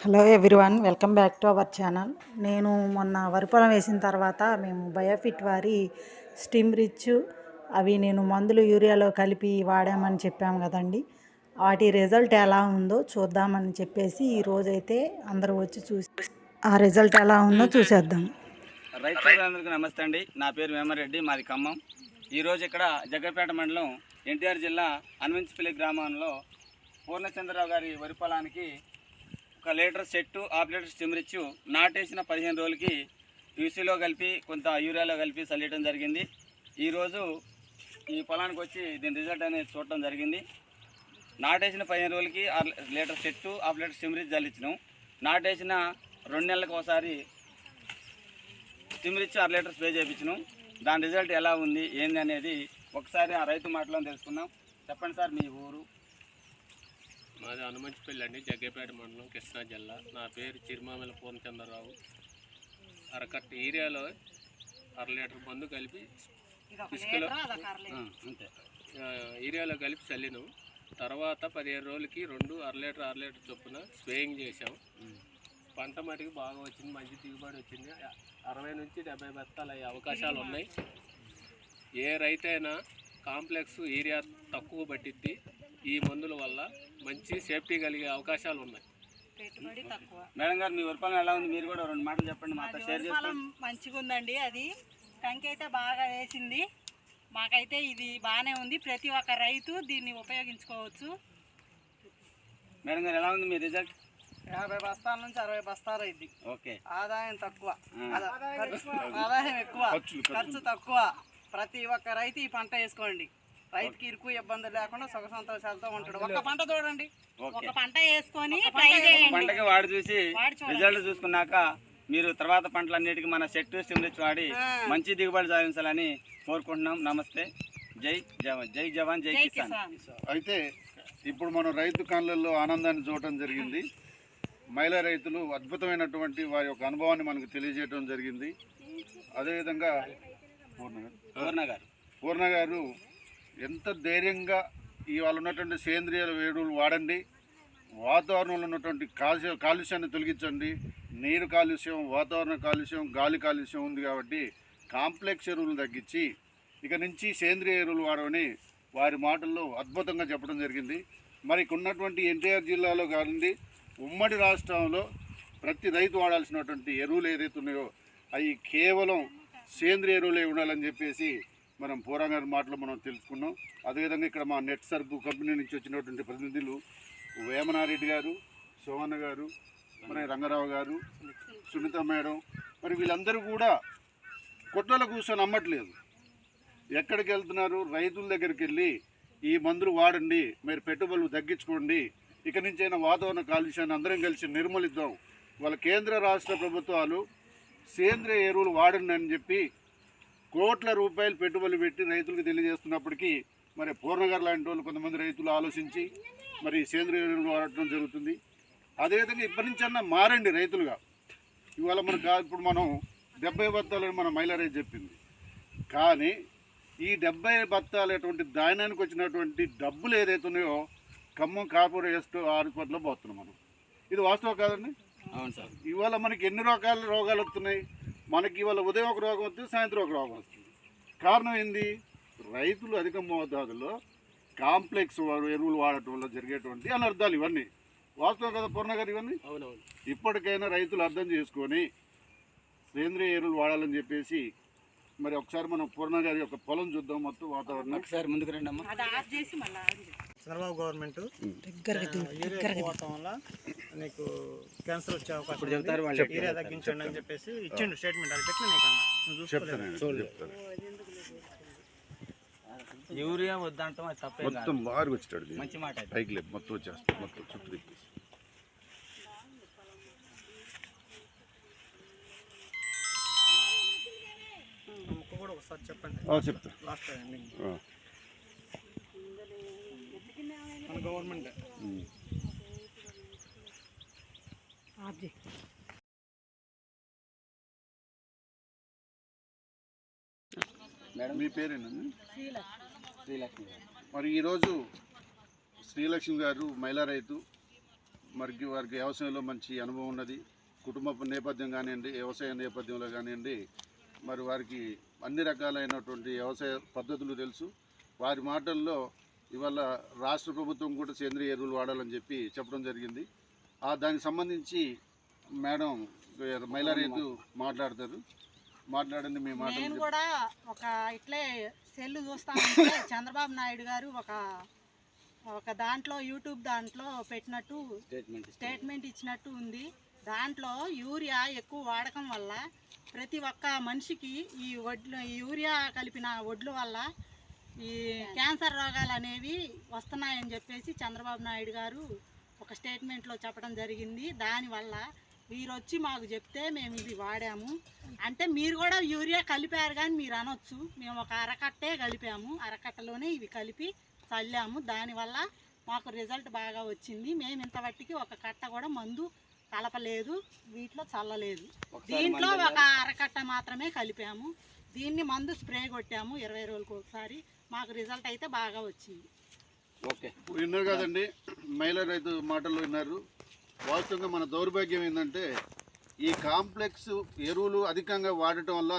Hello everyone welcome back to our channel. నేను మొన్న వరి పొలం వేసిన తర్వాత మేము బయోఫిట్ వారి స్టీమ్ రిచ్ అవి నేను మందులు యూరియాలో కలిపి వాడామని చెప్పాము కదండి. వాటి రిజల్ట్ ఎలా ఉందో చూద్దామని చెప్పేసి ఈ రోజైతే అందరూ వచ్చి చూసి ఆ రిజల్ట్ ఎలా ఉందో చూసేద్దాం. రైతు సోదరులందరికీ నమస్తే అండి. నా పేరు వేమారెడ్డి మాది ఖమ్మం. ఈరోజు ఇక్కడ జగ్గపేట మండలం ఎన్టీఆర్ జిల్లా అన్వంచిపల్లి గ్రామంలో పూర్ణచంద్రరావు గారి వరి పొలానికి ఒక లీటర్ సెట్టు హాఫ్ లీటర్ చిమ్రిచ్చు నాటేసిన పదిహేను రోజులకి యూసీలో కలిపి కొంత యూరియాలో కలిపి చల్లటం జరిగింది. ఈరోజు ఈ పొలానికి వచ్చి దీని రిజల్ట్ అనేది చూడటం జరిగింది. నాటేసిన పదిహేను రోజులకి ఆరు లీటర్ సెట్టు హాఫ్ లీటర్ స్టిమరిచ్ చల్లించినాం. నాటేసిన రెండు నెలలకు ఒకసారి స్టిమరిచ్చి ఆరు లీటర్ స్ప్రే చేయించినాం. దాని రిజల్ట్ ఎలా ఉంది ఏంది అనేది ఒకసారి ఆ రైతు మాటలో తెలుసుకుందాం. చెప్పండి సార్ మీ ఊరు? మాది హనుమంచిపల్లి అండి జగ్గేపేట మండలం కృష్ణా జిల్లా. నా పేరు చిరుమామల పూర్ణచంద్రరావు అరకట్ట ఏరియాలో అర లీటర్ మందు కలిపి ఇసుకలో ఏరియాలో కలిపి చల్లినాం. తర్వాత పదిహేను రోజులకి రెండు అర లీటర్ అర లీటర్ చొప్పున స్ప్రేయింగ్ చేసాం పంట మటుకు బాగా వచ్చింది మంచి దిగుబడి వచ్చింది. అరవై నుంచి డెబ్బై బత్తాలు అయ్యే అవకాశాలు ఉన్నాయి. ఏ రైతైనా కాంప్లెక్స్ ఏరియా తక్కువ పట్టిద్ది. ఈ మందుల వల్ల మంచి సేఫ్టీ కలిగే అవకాశాలు ఉన్నాయి. మేడం గారు మీ వరిపాలెం ఎలా ఉంది? మీరు కూడా రెండు మాటలు చెప్పండి మాతో షేర్ మంచిగా ఉందండి అది. కంకి అయితే బాగా వేసింది. మాకైతే ఇది బాగానే ఉంది. ప్రతి ఒక్క రైతు దీన్ని ఉపయోగించుకోవచ్చు. మేడం గారు ఎలా ఉంది మీ రిజల్ట్? యాభై బస్తాల నుంచి అరవై బస్తాలు అయింది. ఓకే. ఆదాయం తక్కువ. ఆదాయం ఎక్కువ. ఖర్చు తక్కువ. ప్రతి ఒక్క రైతు ఈ పంట వేసుకోండి. రైతుకి ఇరుకు ఇబ్బంది లేకుండా సుఖ సంతోషాలతో ఉంటాడు. ఒక్క పంట చూడండి ఓకే. ఒక పంట వేసుకొని ట్రై చేయండి. పంటకి వాడి చూసి. రిజల్ట్ చూసుకున్నాక మీరు తర్వాత పంటలన్నిటికీ మన సెట్ స్టిమరిచ్ వాడి. మంచి దిగుబడి సాధించాలని కోరుకుంటున్నాం. నమస్తే. జై జవాన్. జై జవాన్ జై కిసాన్. అయితే ఇప్పుడు మనం రైతు కళ్ళల్లో ఆనందాన్ని చూడటం జరిగింది. మహిళా రైతులు అద్భుతమైనటువంటి వారి యొక్క అనుభవాన్ని మనకు తెలియజేయడం జరిగింది. అదేవిధంగా పూర్ణ గారు పూర్ణ గారు పూర్ణ గారు ఎంత ధైర్యంగా ఇవాళ ఉన్నటువంటి సేంద్రియ వేడులు వాడండి వాతావరణంలో ఉన్నటువంటి కాలుష్య కాలుష్యాన్ని తొలగించండి. నీరు కాలుష్యం వాతావరణ కాలుష్యం గాలి కాలుష్యం ఉంది కాబట్టి కాంప్లెక్స్ ఎరువులు తగ్గించి ఇక నుంచి సేంద్రియ ఎరువులు వాడమని వారి మాటల్లో అద్భుతంగా చెప్పడం జరిగింది. మరి ఉన్నటువంటి ఎన్టీఆర్ జిల్లాలో కానివ్వండి ఉమ్మడి రాష్ట్రంలో ప్రతి రైతు వాడాల్సినటువంటి ఎరువులు ఏదైతే ఉన్నాయో అవి కేవలం సేంద్రియ ఎరువులే ఉండాలని చెప్పేసి మనం పూరా గారి మాటలు మనం తెలుసుకున్నాం. అదేవిధంగా ఇక్కడ మా నెట్ సర్బు కంపెనీ నుంచి వచ్చినటువంటి ప్రతినిధులు వేమనారెడ్డి గారు సోమన్న గారు మరి రంగారావు గారు సునీత మేడం మరి వీళ్ళందరూ కూడా కొట్లలో కూర్చొని అమ్మట్లేదు ఎక్కడికి వెళ్తున్నారు? రైతుల దగ్గరికి వెళ్ళి ఈ మందులు వాడండి మీరు పెట్టుబడులు తగ్గించుకోండి. ఇక నుంచైనా వాతావరణ కాలుష్యాన్ని అందరం కలిసి నిర్మూలిద్దాం. వాళ్ళ కేంద్ర రాష్ట్ర ప్రభుత్వాలు సేంద్రియ ఎరువులు వాడండి అని చెప్పి కోట్ల రూపాయలు పెట్టుబడులు పెట్టి రైతులకు తెలియజేస్తున్నప్పటికీ మరి పూర్ణగారు లాంటి వాళ్ళు కొంతమంది రైతులు ఆలోచించి మరి సేంద్రియ ఎరువులు వాడటం జరుగుతుంది. అదేవిధంగా ఇప్పటి నుంచన్నా మారండి రైతులుగా. ఇవాళ మన ఇప్పుడు మనం డెబ్బై బత్తాలని మన మహిళా రైతు చెప్పింది. కానీ ఈ డెబ్బై బత్తాలటువంటి ధాన్యానికి వచ్చినటువంటి డబ్బులు ఏదైతే ఉన్నాయో ఖమ్మం కార్పొరేట్ హాస్పిటల్లో పోతున్నాం మనం. ఇది వాస్తవం కాదండి? అవును సార్. ఇవాళ మనకి ఎన్ని రకాల రోగాలు వస్తున్నాయి? మనకి ఇవాళ ఉదయం ఒక రోగం వస్తుంది సాయంత్రం ఒక రోగం వస్తుంది. కారణం ఏంది? రైతులు అధిక మోతాదులో కాంప్లెక్స్ ఎరువులు వాడటం వల్ల జరిగేటువంటి అనర్థాలు ఇవన్నీ. వాస్తవం కదా పూర్ణ గారు ఇవన్నీ? ఇప్పటికైనా రైతులు అర్థం చేసుకొని సేంద్రియ ఎరువులు వాడాలని చెప్పేసి మరి ఒకసారి మనం పూర్ణ గారి యొక్క పొలం చూద్దాం మొత్తం వాతావరణం. ఒకసారి ముందుకు రండి అమ్మా చంద్రబాబు గవర్నమెంట్ యూరియా వల్ల నీకు క్యాన్సర్ వచ్చే అవకాశం. చెప్తారు యూరియా తగ్గించండి అని చెప్పేసి ఇచ్చిండు స్టేట్మెంట్. అది పెట్టిన చూసుకోలేదు. చెప్తాను యూరియా వద్దంటాం అది తప్పే మొత్తం బాగా వచ్చాడు మంచి మాట అది. పైకి లేదు మొత్తం వచ్చేస్తాం మొత్తం చుట్టూ చెప్తా. గవర్నమెంట్ చేయి. మీ పేరేనండి శ్రీలక్ష్మి గారు. మరి ఈరోజు శ్రీలక్ష్మి గారు మహిళా రైతు మరి వారికి వ్యవసాయంలో మంచి అనుభవం ఉన్నది. కుటుంబ నేపథ్యం కానివ్వండి వ్యవసాయ నేపథ్యంలో కానివ్వండి మరి వారికి అన్ని రకాలైనటువంటి వ్యవసాయ పద్ధతులు తెలుసు. వారి మాటల్లో ఇవాళ రాష్ట్ర ప్రభుత్వం కూడా సేంద్రియ ఎరువులు వాడాలని చెప్పి చెప్పడం జరిగింది. ఆ దానికి సంబంధించి మేడం మహిళా రైతు మాట్లాడతారు. మాట్లాడండి మీ నేను మాటలు కూడా ఒక ఇట్లే సెల్ చూస్తా ఉంటే చంద్రబాబు నాయుడు గారు ఒక ఒక దాంట్లో యూట్యూబ్ దాంట్లో పెట్టినట్టు స్టేట్మెంట్ స్టేట్మెంట్ ఇచ్చినట్టు ఉంది. దాంట్లో యూరియా ఎక్కువ వాడకం వల్ల ప్రతి ఒక్క మనిషికి ఈ వడ్లు ఈ యూరియా కలిపిన వడ్ల వల్ల ఈ క్యాన్సర్ రోగాలు అనేవి వస్తున్నాయని చెప్పేసి చంద్రబాబు నాయుడు గారు ఒక స్టేట్మెంట్లో చెప్పడం జరిగింది. దానివల్ల మీరు వచ్చి మాకు చెప్తే మేము ఇది వాడాము. అంటే మీరు కూడా యూరియా కలిపారు కానీ మీరు అనొచ్చు. మేము ఒక అరకట్టే కలిపాము. అరకట్టలోనే ఇవి కలిపి చల్లాము. దానివల్ల మాకు రిజల్ట్ బాగా వచ్చింది. మేము ఇంతవట్టికి ఒక కట్ట కూడా మందు కలపలేదు వీటిలో చల్లలేదు దీంట్లో ఒక అరకట్ట మాత్రమే కలిపాము. దీన్ని మందు స్ప్రే కొట్టాము ఇరవై రోజులకు ఒకసారి. మాకు రిజల్ట్ అయితే బాగా వచ్చింది. ఓకే. విన్నారు కదండి మహిళా రైతు మాటల్లో విన్నారు. వాస్తవంగా మన దౌర్భాగ్యం ఏంటంటే ఈ కాంప్లెక్స్ ఎరువులు అధికంగా వాడటం వల్ల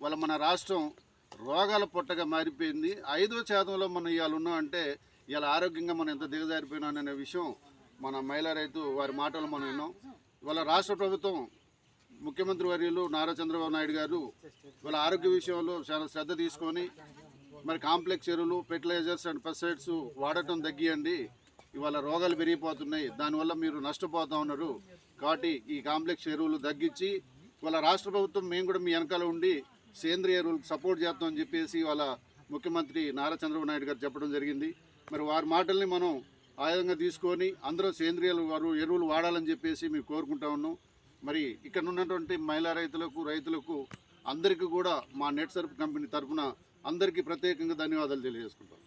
వాళ్ళ మన రాష్ట్రం రోగాల పొట్టగా మారిపోయింది. ఐదో శాతంలో మనం ఇవాళ ఉన్నాం అంటే ఇవాళ ఆరోగ్యంగా మనం ఎంత దిగజారిపోయినాం అనే విషయం మన మహిళా రైతు వారి మాటలు మనం విన్నాం. ఇవాళ రాష్ట్ర ప్రభుత్వం ముఖ్యమంత్రి వర్యులు నారా చంద్రబాబు నాయుడు గారు వాళ్ళ ఆరోగ్య విషయంలో చాలా శ్రద్ధ తీసుకొని మరి కాంప్లెక్స్ ఎరువులు ఫెర్టిలైజర్స్ అండ్ పెస్టిసైడ్స్ వాడటం తగ్గియండి. ఇవాళ రోగాలు పెరిగిపోతున్నాయి. దానివల్ల మీరు నష్టపోతా ఉన్నారు. కాబట్టి ఈ కాంప్లెక్స్ ఎరువులు తగ్గించి ఇవాళ రాష్ట్ర ప్రభుత్వం మేము కూడా మీ వెనకాల ఉండి సేంద్రియ ఎరువులకు సపోర్ట్ చేస్తామని చెప్పేసి వాళ్ళ ముఖ్యమంత్రి నారా చంద్రబాబు నాయుడు గారు చెప్పడం జరిగింది. మరి వారి మాటల్ని మనం ఆయుధంగా తీసుకొని అందరూ సేంద్రియ వారు ఎరువులు వాడాలని చెప్పేసి మేము కోరుకుంటా ఉన్నాం. మరి ఇక్కడ ఉన్నటువంటి మహిళా రైతులకు రైతులకు అందరికీ కూడా మా నెట్ సర్ఫ్ కంపెనీ తరఫున అందరికీ ప్రత్యేకంగా ధన్యవాదాలు తెలియజేసుకుంటాం.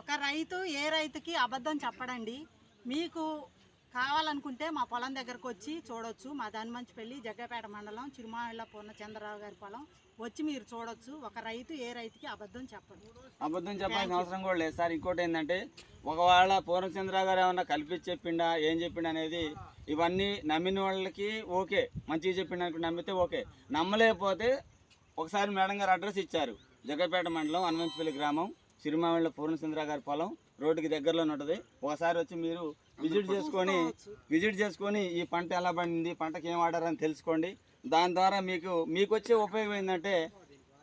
ఒక రైతు ఏ రైతుకి అబద్ధం చెప్పడండి. మీకు కావాలనుకుంటే మా పొలం దగ్గరకు వచ్చి చూడొచ్చు. మా దానిమంచిపల్లి జగ్గపేట మండలం చిరుమావిళ్ళ పూర్ణచంద్రరావు గారి పొలం. వచ్చి మీరు చూడొచ్చు. ఒక రైతు ఏ రైతుకి అబద్ధం చెప్పడు అబద్ధం చెప్పాల్సిన అవసరం కూడా లేదు. సార్ ఇంకోటి ఏంటంటే ఒకవేళ పూర్ణచంద్ర గారు ఏమన్నా కల్పించి చెప్పిండా ఏం చెప్పిండా అనేది ఇవన్నీ నమ్మిన వాళ్ళకి ఓకే. మంచిగా చెప్పిండు నమ్మితే ఓకే. నమ్మలేకపోతే ఒకసారి మేడం గారు అడ్రస్ ఇచ్చారు. జగపేట మండలం హనుమంతపల్లి గ్రామం సిరిమావిళ్ళ పూర్ణచంద్ర గారి పొలం రోడ్డుకి దగ్గరలోనే ఉంటుంది. ఒకసారి వచ్చి మీరు విజిట్ చేసుకొని విజిట్ చేసుకొని ఈ పంట ఎలా పండింది పంటకి ఏం వాడారని తెలుసుకోండి. దాని ద్వారా మీకు మీకు వచ్చే ఉపయోగం ఏంటంటే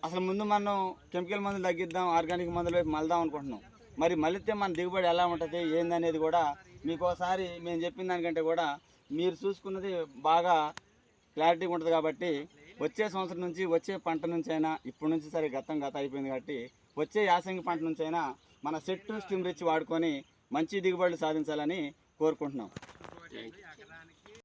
అసలు ముందు మనం కెమికల్ మందులు తగ్గిద్దాం ఆర్గానిక్ మందుల వైపు మళ్దాం అనుకుంటున్నాం. మరి మళ్ళితే మన దిగుబడి ఎలా ఉంటుంది ఏందనేది కూడా మీకు ఒకసారి మేము చెప్పిన దానికంటే కూడా మీరు చూసుకున్నది బాగా క్లారిటీ ఉంటుంది కాబట్టి వచ్చే సంవత్సరం నుంచి వచ్చే పంట నుంచి అయినా ఇప్పటి నుంచి సరే గతం గత అయిపోయింది కాబట్టి వచ్చే యాసంగి పంట నుంచి అయినా మన సెట్ స్టిమ్ రిచ్ వాడుకొని మంచి దిగుబడులు సాధించాలని కోరుకుంటున్నాం.